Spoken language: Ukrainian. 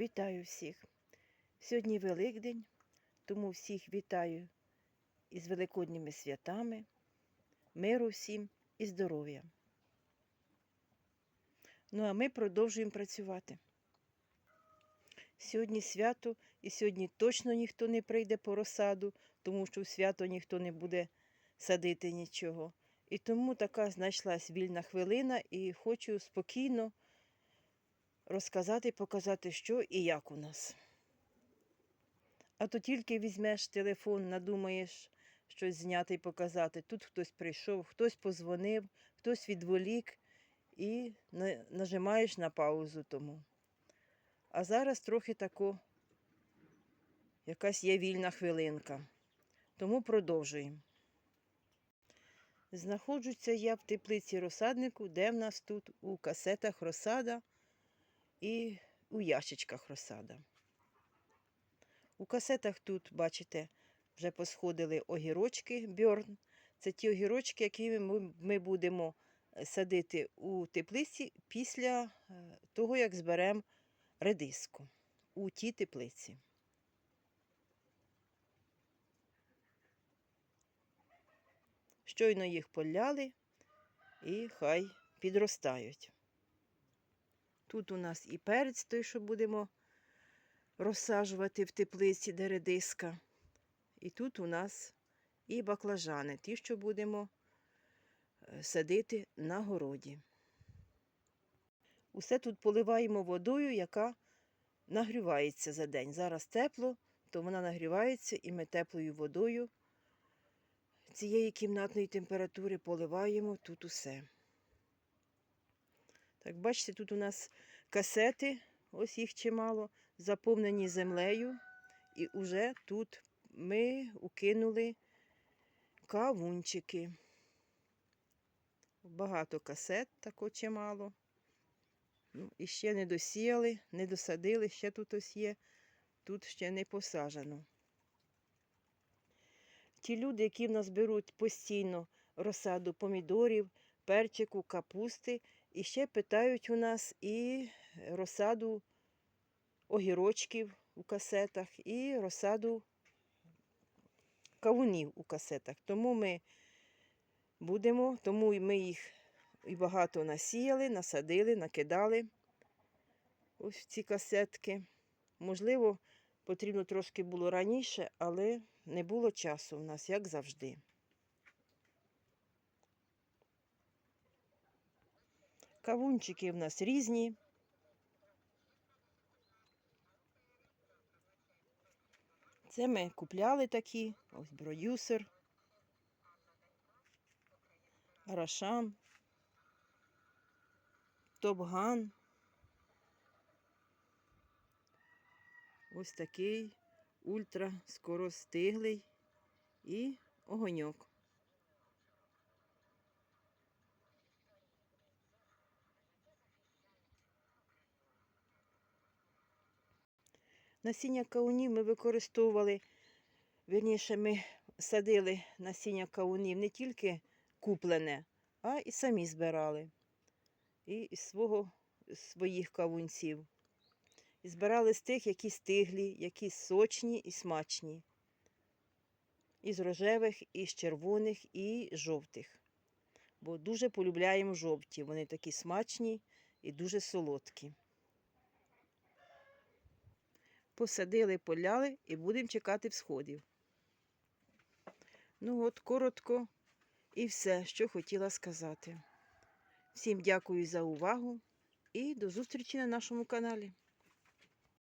Вітаю всіх! Сьогодні Великдень, тому всіх вітаю із великодніми святами, миру всім і здоров'я. Ну а ми продовжуємо працювати. Сьогодні свято, і сьогодні точно ніхто не прийде по розсаду, тому що в свято ніхто не буде садити нічого. І тому така знайшлась вільна хвилина, і хочу спокійно розказати, показати, що і як у нас. А то тільки візьмеш телефон, надумаєш щось зняти і показати. Тут хтось прийшов, хтось позвонив, хтось відволік і нажимаєш на паузу тому. А зараз трохи тако якась є вільна хвилинка. Тому продовжуємо. Знаходжуся я в теплиці розсаднику, де в нас тут у касетах розсада і у ящичках розсада. У касетах тут, бачите, вже посходили огірочки бьорн. Це ті огірочки, які ми, будемо е, садити у теплиці після е, того, як зберемо редиску у тій теплиці. Щойно їх поляли і хай підростають. Тут у нас і перець той, що будемо розсаджувати в теплиці, де редиска. І тут у нас і баклажани, ті, що будемо е, садити на городі. Усе тут поливаємо водою, яка нагрівається за день. Зараз тепло, то вона нагрівається, і ми теплою водою цієї кімнатної температури поливаємо тут усе. Так, бачите, тут у нас касети, ось їх чимало, заповнені землею. І вже тут ми укинули кавунчики. Багато касет, тако чимало. Ну, і ще не досіяли, не досадили, ще тут ось є, тут ще не посаджено. Ті люди, які в нас беруть постійно розсаду помідорів, перчику, капусти, і ще питають у нас і розсаду огірочків у касетах, і розсаду кавунів у касетах. Тому ми будемо, тому ми їх і багато насіяли, насадили, накидали ось в ці касетки. Можливо, потрібно трошки було раніше, але не було часу в нас, як завжди. Кавунчики в нас різні. Це ми купляли такі, ось продюсер, Арашан, Топган. Ось такий ультра скоростиглий і огоньок. Насіння каунів ми використовували, вірніше, ми садили насіння каунів не тільки куплене, а і самі збирали. І із свого, з своїх кавунців. І збирали з тих, які стиглі, які сочні і смачні. Із рожевих, і з червоних, і жовтих. Бо дуже полюбляємо жовті. Вони такі смачні і дуже солодкі. Посадили, поляли і будемо чекати всходів. Ну от, коротко і все, що хотіла сказати. Всім дякую за увагу і до зустрічі на нашому каналі.